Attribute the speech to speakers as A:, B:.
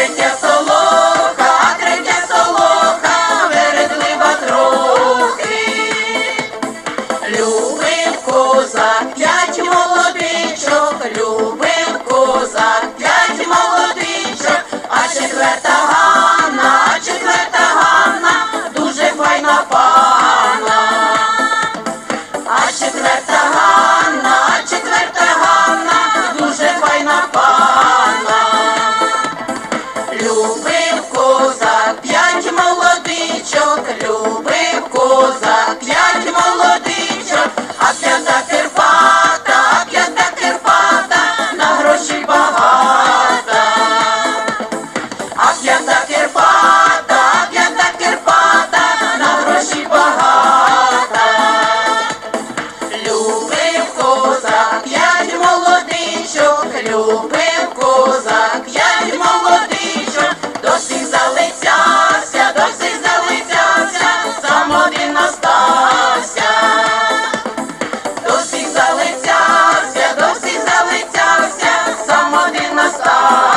A: sei que é любив козак, я від молодичок, до всіх залицявся, досі залицявся, сам один остався, досі залицявся, до всіх залицявся, сам один остався.